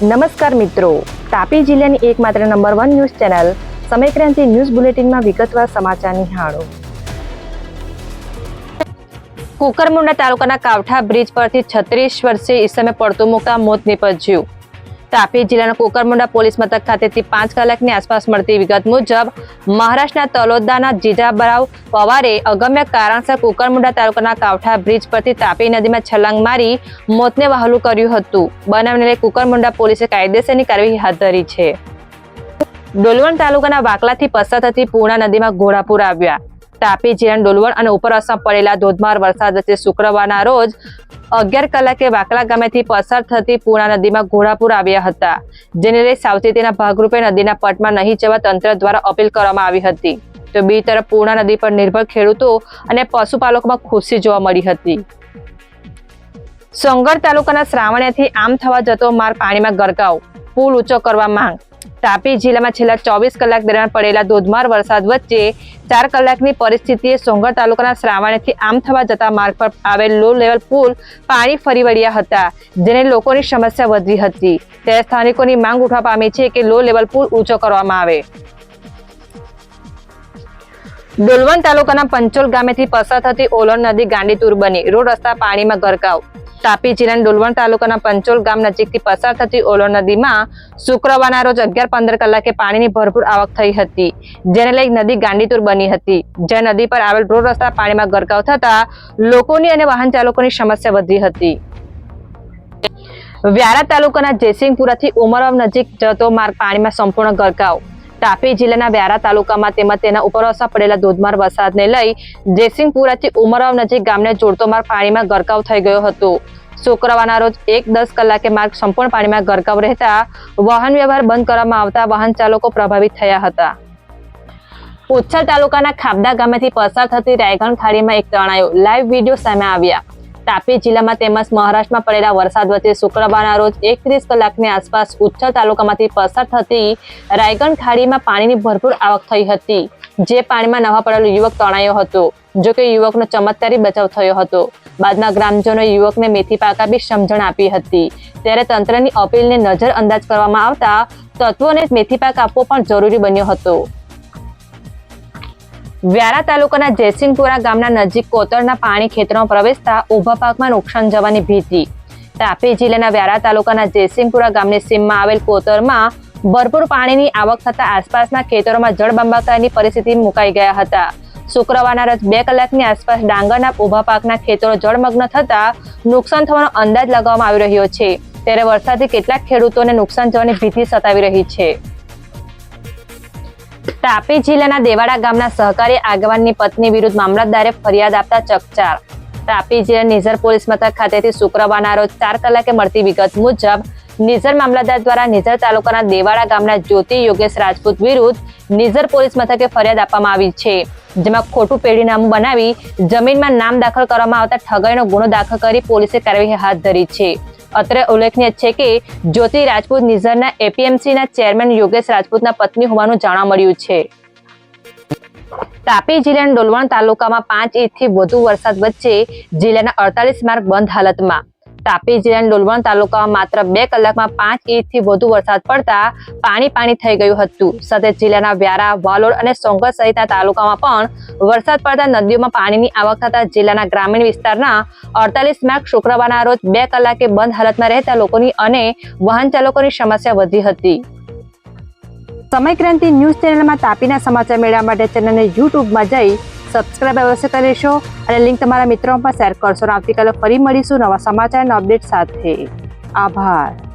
નમસ્કાર મિત્રો. તાપી જિલ્લાની એકમાત્ર number one news channel Samaykranti news બુલેટિનમાં વિગતવાર સમાચાર નિહાળો. કુકરમુંડા તાલુકાના કાવઠા બ્રિજ પરથી છત્રીસ વર્ષે ઈસમે પડતું મૂકતા મોત નીપજ્યું. તાપી જિલ્લાના કુકરમુંડા પોલીસ મથક ખાતેથી પાંચ કલાકની આસપાસ મળતી વિગત મુજબ મહારાષ્ટ્રના તલોદાના જીજાબરાવ પવારે અગમ્ય કારણસર કુકરમુંડા તાલુકાના કાવઠા બ્રિજ પરથી તાપી નદીમાં છલાંગ મારી મોતને વહાલું કર્યું હતું. બનાવને લઈ કુકરમુંડા પોલીસે કાયદેસરની કાર્યવાહી હાથ ધરી છે. ડોલવણ તાલુકાના વાકલાથી પસાર થતી પૂર્ણા નદીમાં ઘોડાપુર આવ્યા. તાપી જીરણ ડોલવણ અને ઉપરવાસમાં પડેલા ધોધમાર વરસાદ વચ્ચે શુક્રવારના રોજ અગિયાર કલાકે વાકલા ગામેથી પસાર થતી પૂર્ણા નદીમાં ઘોડાપુર આવ્યા હતા, જેને લઈ સાવચેતીના ભાગરૂપે નદીના પટમાં નહીં જવા તંત્ર દ્વારા અપીલ કરવામાં આવી હતી. તો બીજી તરફ પૂર્ણા નદી પર નિર્ભર ખેડૂતો અને પશુપાલકોમાં ખુશી જોવા મળી હતી. સોંગર તાલુકાના શ્રાવણ્યાથી આમ થવા જતો માર્ગ પાણીમાં ગરકાવ, પુલ ઊંચો કરવા માંગ તાપી જિલ્લામાં છેલ્લા ચોવીસ કલાક દરમિયાન પડેલા ધોધમાર વરસાદ વચ્ચે ચાર કલાકની પરિસ્થિતિએ સોંગર તાલુકાના શ્રાવણથી આમ થવા જતા માર્ગ પર આવેલ લો લેવલ પુલ પાણી ફરી વળ્યા હતા, જેને લોકોની સમસ્યા વધી હતી. ત્યારે સ્થાનિકોની માંગ ઉઠવા પામી છે કે લો લેવલ પુલ ઊંચો કરવામાં આવે. ડોલવણ તાલુકાના પંચોલ ગામેથી પસાર થતી ઓલણ નદી ગાંડીતુર બની. રોડ રસ્તા પાણીમાં ગરકાવ. તાપી જિલ્લાના ડોલવણ તાલુકાના પંચોલ ગામ નજીકથી પસાર થતી ઓલો નદીમાં શુક્રવારના રોજ અગિયાર પંદર કલાકે પાણીની ભરપૂર આવક થઈ હતી, જેને લઈ નદી ગાંડીતુર બની હતી. જે નદી પર આવેલ રોડ રસ્તા પાણીમાં ગરકાવ થતા લોકોની અને વાહન ચાલકોની સમસ્યા વધી હતી. વ્યારા તાલુકાના જયસિંહપુરાથી ઉમરવાવ નજીક જતો માર્ગ પાણીમાં સંપૂર્ણ ગરકાવ. તાપી જિલ્લાના વ્યારા તાલુકામાં તેમજ તેના ઉપરવાસા પડેલા ધોધમાર વરસાદને લઈ જયસિંહપુરાથી ઉમરાવ નજીક ગામને જોડતો માર્ગ પાણીમાં ગરકાવ થઈ ગયો હતો. શુક્રવારના રોજ એક દસ કલાકે માર્ગ સંપૂર્ણ પાણીમાં ગરકાવ રહેતા વાહન વ્યવહાર બંધ કરવામાં આવતા વાહન ચાલકો પ્રભાવિત થયા હતા. ઉચ્છલ તાલુકાના ખાબદા ગામેથી પસાર થતી રાયગણ ખાડીમાં એક તણાયો લાઈવ વીડિયો સામે આવ્યા. તાપી જિલ્લામાં તેમજ મહારાષ્ટ્રમાં પડેલા વરસાદ વચ્ચે શુક્રવારના રોજ એકત્રીસ કલાકની આસપાસ ઉચ્છલ તાલુકામાંથી પસાર થતી રાયગણ ખાડીમાં પાણીની ભરપૂર આવક થઈ હતી, જે પાણીમાં નવા પડેલો યુવક તણાયો હતો, જો કે યુવકનો ચમત્કારી બચાવ થયો હતો. બાદમાં ગ્રામજનોએ યુવકને મેથી પાકા બી સમજણ આપી હતી. ત્યારે તંત્રની અપીલને નજર અંદાજ કરવામાં આવતા તત્વોને મેથી પાક આપવો પણ જરૂરી બન્યો હતો. વ્યારા તાલુકાના જયસિંહપુરા ગામના નજીક કોતરના પાણી ખેતરમાં પ્રવેશતા ઊભા પાકમાં નુકસાન જવાની ભીતિ. તાપી જિલ્લાના વ્યારા તાલુકાના જયસિંહપુરા ગામની સીમમાં આવેલ કોતરમાં ભરપૂર પાણીની આવક થતા આસપાસના ખેતરોમાં જળબંબાકારની પરિસ્થિતિ મુકાઈ ગયા હતા. શુક્રવારના રોજ બે કલાકની આસપાસ ડાંગરના ઊભા પાકના ખેતરો જળમગ્ન થતા નુકસાન થવાનો અંદાજ લગાવવામાં આવી રહ્યો છે. ત્યારે વરસાદથી કેટલાક ખેડૂતોને નુકસાન જવાની ભીતિ સતાવી રહી છે. તાપી જિલ્લાના દેવાડા ગામના સહકારી આગેવાનની પત્ની વિરુદ્ધ મામલતદારે ફરિયાદ આપતા ચકચાર. તાપી જિલ્લા નિઝર પોલીસ મથક ખાતેથી શુક્રવારના રોજ ચાર કલાકે મળતી વિગત મુજબ, નિઝર મામલતદાર દ્વારા નિઝર તાલુકાના દેવાડા ગામના જ્યોતિ યોગેશ રાજપૂત વિરુદ્ધ નિઝર પોલીસ મથકે ફરિયાદ આપવામાં આવી છે, જેમાં ખોટું પેઢીનામું બનાવી જમીનમાં નામ દાખલ કરવામાં આવતા ઠગાઈનો ગુનો દાખલ કરી પોલીસે કાર્યવાહી હાથ ધરી છે. અત્રે ઉલ્લેખનીય છે કે જ્યોતિ રાજપૂત નિઝરના એપીએમસીના ચેરમેન યોગેશ રાજપૂતના પત્ની હોવાનું જાણવા મળ્યું છે. તાપી જિલ્લાના ડોલવણ તાલુકામાં પાંચ ઇંચથી વધુ વરસાદ વચ્ચે જિલ્લાના અડતાલીસ માર્ગ બંધ હાલતમાં. તાપી જિલ્લાના ડોલવણ તાલુકામાં માત્ર બે કલાકમાં પાંચ ઇંચથી વધુ વરસાદ પડતા પાણી પાણી થઈ ગયું હતું. સાથે જિલ્લાના વ્યારા, વાલોડ અને સોંગર સહિતના તાલુકામાં પણ વરસાદ પડતા નદીઓમાં પાણીની આવક થતા જિલ્લાના ગ્રામીણ વિસ્તારના અડતાલીસ માર્ગ શુક્રવારના રોજ બે કલાકે બંધ હાલતમાં રહેતા લોકોની અને વાહન ચાલકોની સમસ્યા વધી હતી. સમયક્રાંતિ ન્યૂઝ ચેનલમાં તાપીના સમાચાર મેળવવા માટે ચેનલને યુટ્યુબમાં જઈ સબસ્ક્રાઇબ અવશ્ય કરી લેશો અને લિંક તમારા મિત્રોમાં પણ શેર કરશો આવતીકાલે ફરી મળીશું નવા સમાચાર અને અપડેટ સાથે. આભાર.